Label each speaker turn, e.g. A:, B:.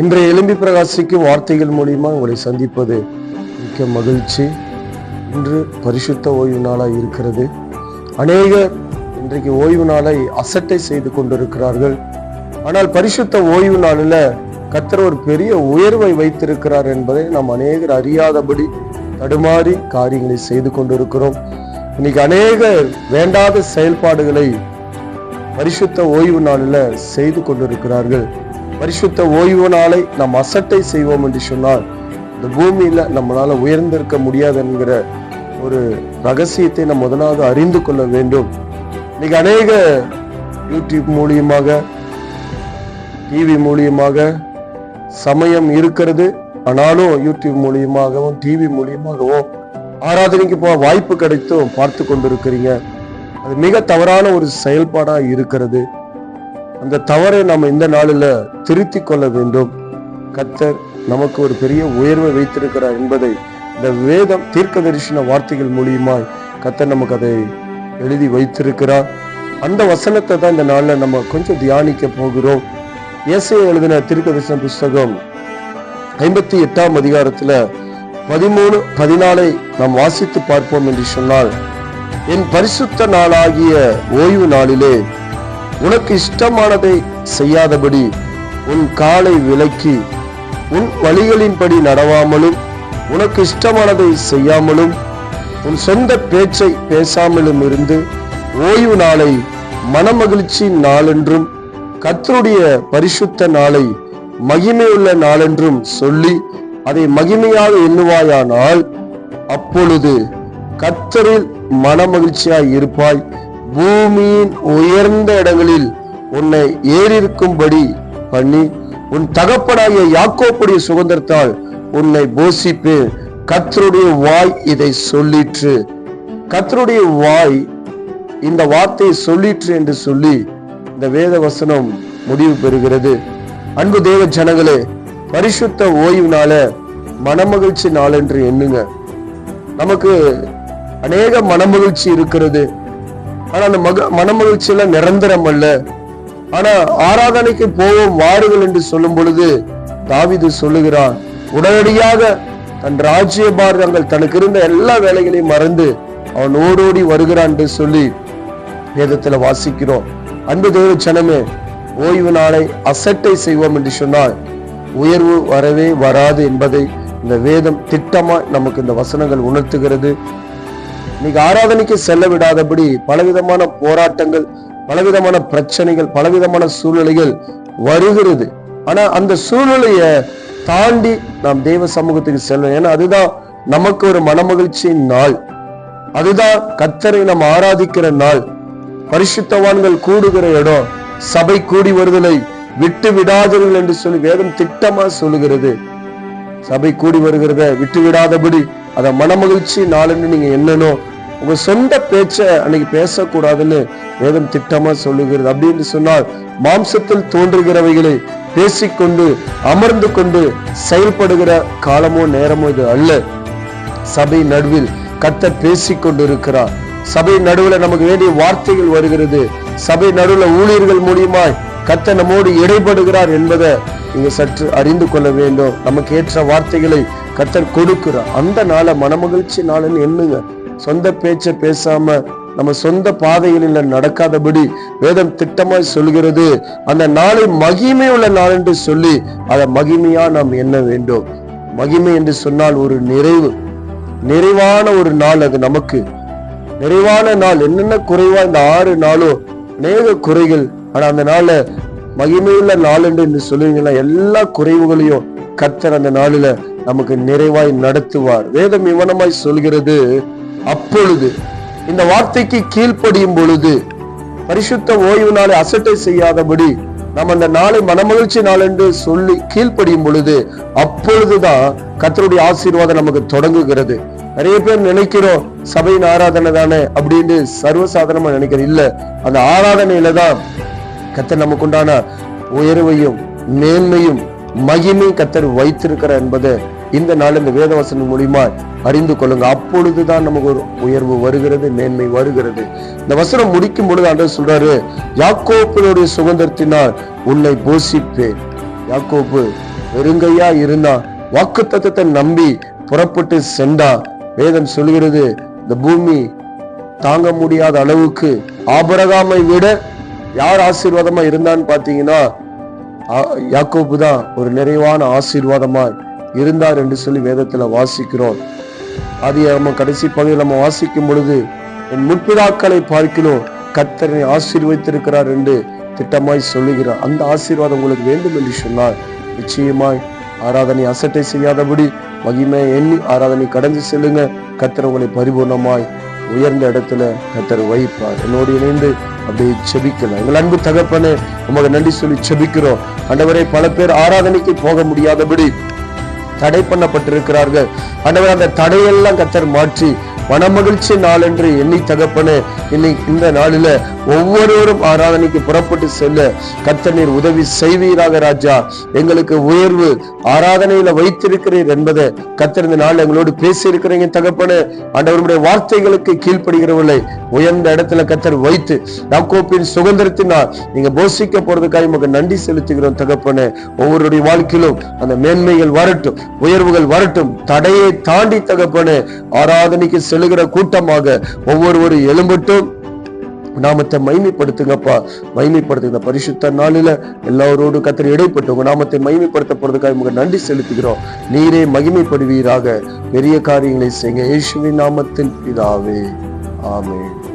A: இன்றைய எலும்பி பிரகாசிக்கும் வார்த்தைகள் மூலியமா உங்களை சந்திப்பது மிக்க மகிழ்ச்சி. இன்று பரிசுத்த ஓய்வு நாளாக இருக்கிறது. அநேகர் இன்றைக்கு ஓய்வு நாளை அசட்டை செய்து கொண்டிருக்கிறார்கள். ஆனால் பரிசுத்த ஓய்வு நாளில் கத்தர் ஒரு பெரிய உயர்வை வைத்திருக்கிறார் என்பதை நாம் அநேகர் அறியாதபடி தடுமாறி காரியங்களை செய்து கொண்டிருக்கிறோம். இன்னைக்கு அநேகர் வேண்டாத செயல்பாடுகளை பரிசுத்த ஓய்வு நாளில் செய்து கொண்டிருக்கிறார்கள். பரிசுத்த ஓய்வு நாளை நாம் அசட்டை செய்வோம் என்று சொன்னால் இந்த பூமியில நம்மளால உயர்ந்திருக்க முடியாது என்கிற ஒரு ரகசியத்தை நாம் முதலாவது அறிந்து கொள்ள வேண்டும். இன்னைக்கு அநேக யூடியூப் மூலியமாக டிவி மூலியமாக சமயம் இருக்கிறது. ஆனாலும் யூடியூப் மூலியமாகவும் டிவி மூலியமாகவும் ஆராதனைக்கு போக வாய்ப்பு கிடைத்தும் பார்த்து கொண்டிருக்கிறீங்க. அது மிக தவறான ஒரு செயல்பாடாக இருக்கிறது. அந்த தவறை நம்ம இந்த நாளில் திருத்தி கொள்ள வேண்டும். கத்தர் நமக்கு ஒரு பெரிய உயர்வை வைத்திருக்கிறார் என்பதை இந்த வேதம் தீர்க்க தரிசன வார்த்தைகள் மூலியமாய் கத்தர் நமக்கு அதை எழுதி வைத்திருக்கிறார். அந்த வசனத்தை தான் இந்த நாளில் நம்ம கொஞ்சம் தியானிக்க போகிறோம். இயேசையை எழுதின தீர்க்க தரிசன புஸ்தகம் ஐம்பத்தி எட்டாம் அதிகாரத்துல பதிமூணு பதினாலை நாம் வாசித்து பார்ப்போம் என்று சொன்னால் என் பரிசுத்த நாளாகிய ஓய்வு நாளிலே உனக்கு இஷ்டமானதை செய்யாதபடி உன் காலை விலக்கி உன் வழிகளின்படி நடவாமலும் உனக்கு இஷ்டமானதை செய்யாமலும் உன் சொந்த பேச்சை பேசாமலும் இருந்து ஓய்வு நாளை மனமகிழ்ச்சி நாளென்றும் கத்தருடைய பரிசுத்த நாளை மகிமையுள்ள நாளென்றும் சொல்லி அதை மகிமையாக எண்ணுவாயானால் அப்பொழுது கத்தரில் மனமகிழ்ச்சியாய் இருப்பாய். பூமியின் உயர்ந்த இடங்களில் உன்னை ஏறியிருக்கும்படி பண்ணி உன் தகப்பனாகிய யாக்கோப்புடைய சுதந்திரத்தால் உன்னை போஷிப்பேன். கத்தருடைய வாய் இதை சொல்லிற்று. கத்தருடைய வாய் இந்த வார்த்தையை சொல்லிற்று என்று சொல்லி இந்த வேத வசனம் முடிவு பெறுகிறது. அன்பு தேவ ஜனங்களே பரிசுத்த ஓய்வு நாள மனமகிழ்ச்சி நாள் என்று எண்ணுங்க. நமக்கு அநேக மனமகிழ்ச்சி இருக்கிறது. ஆனா அந்த மக மனமகிழ்ச்சி எல்லாம் நிரந்தரம் அல்ல. ஆனா ஆராதனைக்கு போவோம் வாருங்கள் என்று சொல்லும் பொழுது தாவிது சொல்லுகிறான் உடனடியாக தன் ராஜ்யபாரங்கள் தனக்கு இருந்த எல்லா வேலைகளையும் மறந்து அவன் ஓடோடி வருகிறான் என்று சொல்லி வேதத்துல வாசிக்கிறோம். அன்பு தேவ சனமே ஓய்வு நாளை அசட்டை செய்வோம் என்று சொன்னால் உயர்வு வரவே வராது என்பதை இந்த வேதம் திட்டமா நமக்கு இந்த வசனங்கள் உணர்த்துகிறது. இன்னைக்கு ஆராதனைக்கு செல்ல விடாதபடி பலவிதமான போராட்டங்கள் பலவிதமான பிரச்சனைகள் பலவிதமான சூழ்நிலைகள் வருகிறது. ஆனா அந்த சூழ்நிலைய தாண்டி நாம் தேவ சமூகத்துக்கு செல்லணும் ஏன்னா அதுதான் நமக்கு ஒரு மனமகிழ்ச்சியின் நாள். அதுதான் கத்தரை நாம் ஆராதிக்கிற நாள். பரிசுத்தவான்கள் கூடுகிற இடம் சபை கூடி வருதலை விட்டு விடாதீர்கள் என்று சொல்லி வேதம் திட்டமா சொல்லுகிறது. சபை கூடி வருகிறத விட்டு விடாதபடி அதை மனமகிழ்ச்சி நாளுன்னு நீங்க என்னனோ உங்க சொந்த பேச்ச அன்னைக்கு பேசக்கூடாதுன்னு வேதம் திட்டமா சொல்லுகிறது. அப்படின்னு சொன்னால் மாம்சத்தில் தோன்றுகிறவைகளை பேசிக்கொண்டு அமர்ந்து கொண்டு செயல்படுகிற காலமோ நேரமோ இது அல்ல. சபை நடுவில் கத்த பேசிக்கொண்டிருக்கிறார். சபை நடுவுல நமக்கு வேண்டிய வார்த்தைகள் வருகிறது. சபை நடுவுல ஊழியர்கள் மூலியமாய் கத்த நம்மோடு இடைப்படுகிறார் என்பதை நீங்க சற்று அறிந்து கொள்ள வேண்டும். நமக்கு ஏற்ற வார்த்தைகளை கத்தர் கொடுக்கிறார். அந்த நாளை மனமகிழ்ச்சி நாளுன்னு எண்ணுங்க. சொந்த பேச்சை பேசாம நம்ம சொந்த பாதைகளில் நடக்காதபடி வேதம் திட்டமாய் சொல்கிறது. அந்த நாளை மகிமை உள்ள நாள் என்று சொல்லி அதை மகிமையா நாம் எண்ண வேண்டும். மகிமை என்று சொன்னால் ஒரு நிறைவு. நிறைவான ஒரு நாள் அது நமக்கு. நிறைவான நாள் என்னென்ன குறைவா இந்த ஆறு நாளோ அநேக குறைகள். ஆனா அந்த நாள்ல மகிமையுள்ள நாள் என்று சொல்லுவீங்களா? எல்லா குறைவுகளையும் கர்த்தர் அந்த நாளில நமக்கு நிறைவாய் நடத்துவார். வேதம் இவனமாய் சொல்கிறது அப்பொழுது இந்த வார்த்தைக்கு கீழ்ப்படியும் பொழுது பரிசுத்த ஓய்வு நாளை அசட்டை செய்யாதபடி நம்ம அந்த நாளை மனமகிழ்ச்சி நாள் என்று சொல்லி கீழ்ப்படியும் பொழுது அப்பொழுதுதான் கத்தருடைய ஆசீர்வாதம் நமக்கு தொடங்குகிறது. நிறைய பேர் நினைக்கிறோம் சபையின் ஆராதனை தானே அப்படின்னு சர்வசாதாரணமா நினைக்கிறோம் இல்ல அந்த ஆராதனையில தான் கத்தர் நமக்கு உண்டான உயர்வையும் மேன்மையும் மகிமை கத்தர் வைத்திருக்கிறார் என்பதை இந்த நாள் இந்த வேதவசனம் மூலியமா அறிந்து கொள்ளுங்க. அப்பொழுதுதான் நமக்கு ஒரு உயர்வு வருகிறது மேன்மை வருகிறது. இந்த வசனம் முடிக்கும் பொழுது ஆண்டவர் சொல்றாரு யாக்கோப்பினுடைய சுதந்திரத்தினால் உன்னை போஷிப்பேன். யாக்கோப்பு வெறுங்கையா இருந்தா வாக்கு நம்பி புறப்பட்டு சென்றா. வேதம் சொல்கிறது இந்த பூமி தாங்க முடியாத அளவுக்கு ஆபரகாமை விட யார் ஆசீர்வாதமா இருந்தான்னு பாத்தீங்கன்னா யாக்கோப்பு தான் ஒரு நிறைவான ஆசீர்வாதமாய் இருந்தார் என்று சொல்லி வேதத்துல வாசிக்கிறோம். அது நம்ம கடைசி பகுதியில் நம்ம வாசிக்கும் பொழுது என் முற்பிதாக்களை பார்க்கிறோம் கத்தரனை ஆசீர்வதித்திருக்கிறார் என்று திட்டமாய் சொல்லுகிறார். அந்த ஆசீர்வாதம் உங்களுக்கு வேண்டும் என்று சொன்னால் நிச்சயமாய் ஆராதனை அசட்டை செய்யாதபடி மகிமை எண்ணி ஆராதனை கடந்து செல்லுங்க. கத்தர் உங்களை பரிபூர்ணமாய் உயர்ந்த இடத்துல கத்தர் வைப்பார். என்னோடு இணைந்து அப்படியே செபிக்கலாம். எங்கள் அன்பு தகப்பனே உமக்கு நன்றி சொல்லி செபிக்கிறோம். அண்டவரை பல பேர் ஆராதனைக்கு போக முடியாதபடி தடை பண்ணப்பட்டிருக்கிறார்கள். ஆண்டவர் அந்த தடையெல்லாம் கத்தர் மாற்றி மனமகிழ்ச்சி நாள் என்று எண்ணி தகப்பனே இன்னைக்கு இந்த நாளில ஒவ்வொருவரும் ஆராதனைக்கு புறப்பட்டு செல்ல கத்தர் உதவி செய்வீராக ராஜா. எங்களுக்கு உயர்வு ஆராதனையில வைத்திருக்கிறீர் என்பதை கத்தர் இந்த நாள் எங்களோடு பேசி இருக்கிறீங்க தகப்பனே ஆண்டவருடைய வார்த்தைகளுக்கு கீழ்ப்படுகிறவில்லை உயர்ந்த இடத்துல கத்தர் வைத்து யாக்கோப்பின் சுதந்திரத்தினால் நீங்க போஷிக்க போறதுக்காக உமக்கு நன்றி செலுத்துகிறோம் தகப்பன. ஒவ்வொருடைய வாழ்க்கையிலும் அந்த மேன்மைகள் வரட்டும் உயர்வுகள் வரட்டும். தடையை தாண்டி தகப்பன ஆராதனைக்கு செல்லுகிற கூட்டமாக ஒவ்வொருவரும் எழும்பட்டும். நாமத்தை மைமைப்படுத்துங்கப்பா மைமைப்படுத்துங்க இந்த பரிசுத்த நாளில எல்லாரோடு கத்திரி இடைப்பட்டு உங்க நாமத்தை மைமைப்படுத்த போறதுக்காக உங்க நன்றி செலுத்துகிறோம். நீரே மகிமைப்படுவீராக. பெரிய காரியங்களை செய்யுங்க. இயேசுவின் நாமத்தில் பிதாவே. Amen.